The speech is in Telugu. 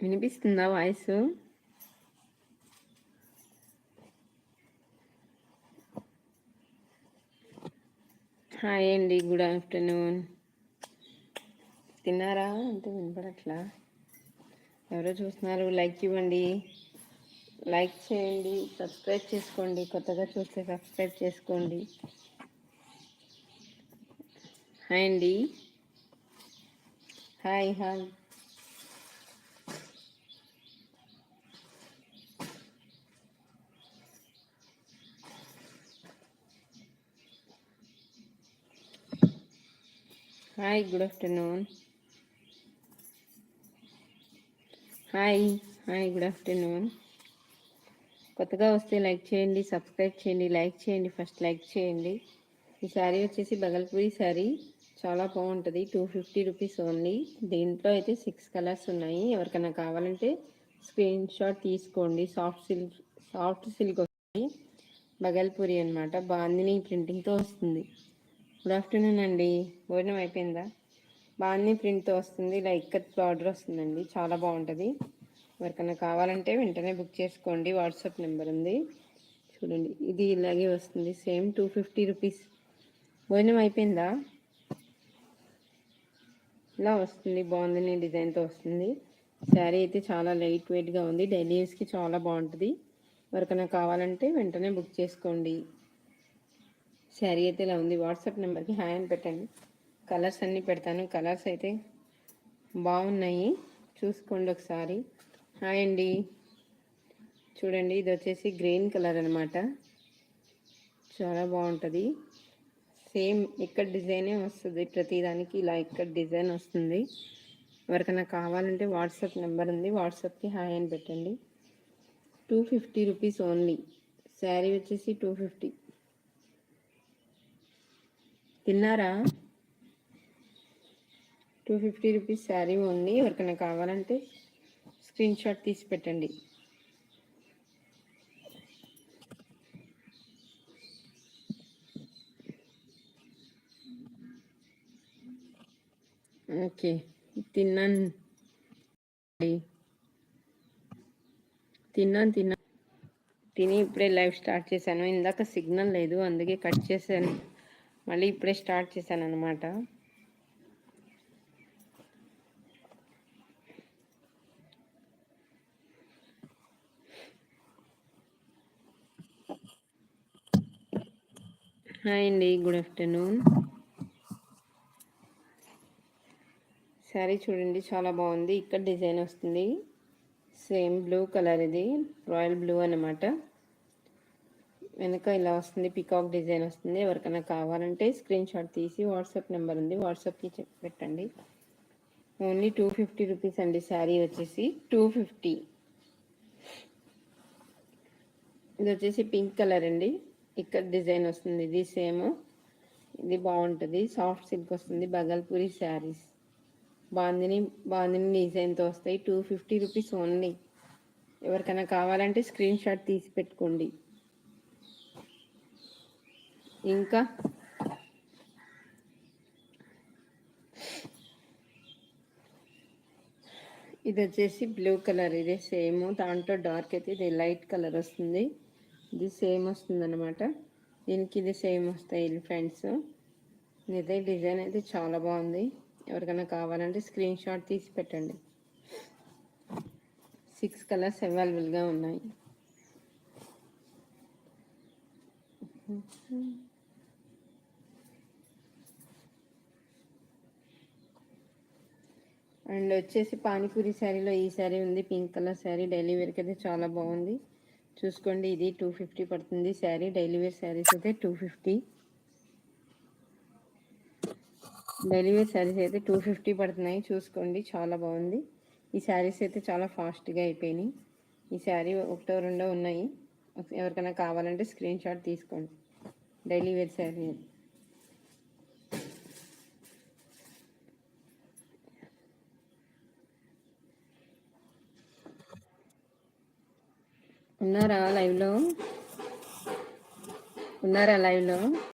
వినిపిస్తుందా వాయిస్ హాయ్ అండి గుడ్ ఆఫ్టర్నూన్ తిన్నారా? అంటే వినపడట్లా? ఎవరో చూస్తున్నారు లైక్ ఇవ్వండి. లైక్ చేయండి సబ్స్క్రైబ్ చేసుకోండి కొత్తగా చూస్తే సబ్స్క్రైబ్ చేసుకోండి. హాయ్ అండి. Hi hi hi good afternoon hi hi good afternoon కొత్తగా వస్తే లైక్ చేయండి సబ్స్క్రైబ్ చేయండి లైక్ చేయండి ఫస్ట్ లైక్ చేయండి. ఈ శారీ వచ్చేసి బగల్పూరి శారీ చాలా బాగుంటుంది. టూ ఫిఫ్టీ రూపీస్ ఓన్లీ దీంట్లో అయితే సిక్స్ కలర్స్ ఉన్నాయి. ఎవరికైనా కావాలంటే స్క్రీన్ షాట్ తీసుకోండి. సాఫ్ట్ సిల్క్ సాఫ్ట్ సిల్క్ వస్తుంది. బగల్పూరి అనమాట బాందిని ప్రింటింగ్తో వస్తుంది. గుడ్ ఆఫ్టర్నూన్ అండి. భోజనం అయిపోయిందా? బాగుంది ప్రింట్తో వస్తుంది. ఇలా ఇక్కత్ బార్డర్ వస్తుందండి. చాలా బాగుంటుంది. ఎవరికైనా కావాలంటే వెంటనే బుక్ చేసుకోండి. వాట్సాప్ నెంబర్ ఉంది. చూడండి ఇది ఇలాగే వస్తుంది. సేమ్ టూ ఫిఫ్టీ రూపీస్ భోజనం అయిపోయిందా? ఇలా వస్తుంది. బాగుంది డిజైన్తో వస్తుంది. శారీ అయితే చాలా లైట్ వెయిట్గా ఉంది. డైలీ యూస్కి చాలా బాగుంటుంది. ఎవరికైనా కావాలంటే వెంటనే బుక్ చేసుకోండి. శారీ అయితే ఇలా ఉంది. వాట్సాప్ నెంబర్కి హాయ్ అని పెట్టండి. కలర్స్ అన్నీ పెడతాను. కలర్స్ అయితే బాగున్నాయి. చూసుకోండి ఒకసారి. హాయ్ అండి. చూడండి ఇది వచ్చేసి గ్రీన్ కలర్ అనమాట చాలా బాగుంటుంది. సేమ్ ఇక్కడ డిజైనే వస్తుంది. ప్రతిదానికి ఇలా ఇక్కడ డిజైన్ వస్తుంది. ఎవరికైనా కావాలంటే వాట్సాప్ నెంబర్ ఉంది. వాట్సాప్కి హాయ్ అని పెట్టండి. Two fifty rupees only. Sari వచ్చేసి టూ ఫిఫ్టీ. తిన్నారా? టూ ఫిఫ్టీ రూపీస్ శారీ ఉంది. ఎవరికైనా కావాలంటే స్క్రీన్ షాట్ తీసి పెట్టండి. ఓకే తిన్నాను. తిన్నాను తిన్నాను. తిని ఇప్పుడే లైవ్ స్టార్ట్ చేశాను. ఇందాక సిగ్నల్ లేదు అందుకే కట్ చేశాను. మళ్ళీ ఇప్పుడే స్టార్ట్ చేశాను అనమాట హాయ్ అండి గుడ్ ఆఫ్టర్నూన్. శారీ చూడండి చాలా బాగుంది. ఇక్కడ డిజైన్ వస్తుంది. సేమ్ బ్లూ కలర్ ఇది రాయల్ బ్లూ అనమాట వెనక ఇలా వస్తుంది పికాక్ డిజైన్ వస్తుంది. ఎవరికైనా కావాలంటే స్క్రీన్ షాట్ తీసి వాట్సాప్ నెంబర్ ఉంది. వాట్సాప్కి చెక్ పెట్టండి. ఓన్లీ టూ ఫిఫ్టీ రూపీస్ అండి శారీ వచ్చేసి. టూ ఫిఫ్టీ ఇది వచ్చేసి పింక్ కలర్ అండి. ఇక్కడ డిజైన్ వస్తుంది. ఇది సేమ్ ఇది బాగుంటుంది. సాఫ్ట్ సిల్క్ వస్తుంది. బగల్పూరి శారీస్ బాందిని బాందిని డిజైన్తో వస్తాయి. టూ ఫిఫ్టీ రూపీస్ ఓన్లీ ఎవరికైనా కావాలంటే స్క్రీన్ షాట్ తీసి పెట్టుకోండి. ఇంకా? ఇది వచ్చేసి బ్లూ కలర్ ఇది సేమ్. దాంట్లో డార్క్ అయితే ఇది లైట్ కలర్ వస్తుంది. ఇది సేమ్ వస్తుంది అనమాట దీనికి ఇది సేమ్ వస్తాయి ఫ్రెండ్స్. ఇదే డిజైన్ అయితే చాలా బాగుంది. ఎవరికైనా కావాలంటే స్క్రీన్ షాట్ తీసి పెట్టండి. సిక్స్ కలర్స్ అవైలబుల్గా ఉన్నాయి. అండ్ వచ్చేసి పానీపూరి శారీలో ఈ శారీ ఉంది పింక్ కలర్ శారీ. డైలీ వేర్కి అయితే చాలా బాగుంది. చూసుకోండి ఇది టూ ఫిఫ్టీ పడుతుంది శారీ. డైలీ వేర్ శారీస్ అయితే two fifty daily wear saris అయితే టూ ఫిఫ్టీ పడుతున్నాయి. చూసుకోండి చాలా బాగుంది. ఈ శారీస్ అయితే చాలా ఫాస్ట్గా అయిపోయినాయి. ఈ శారీ ఒకటో రెండో ఉన్నాయి. ఎవరికైనా కావాలంటే స్క్రీన్ షాట్ తీసుకోండి. డైలీ వేర్ శారీ ఉన్నారా లైవ్లో? ఉన్నారా లైవ్లో?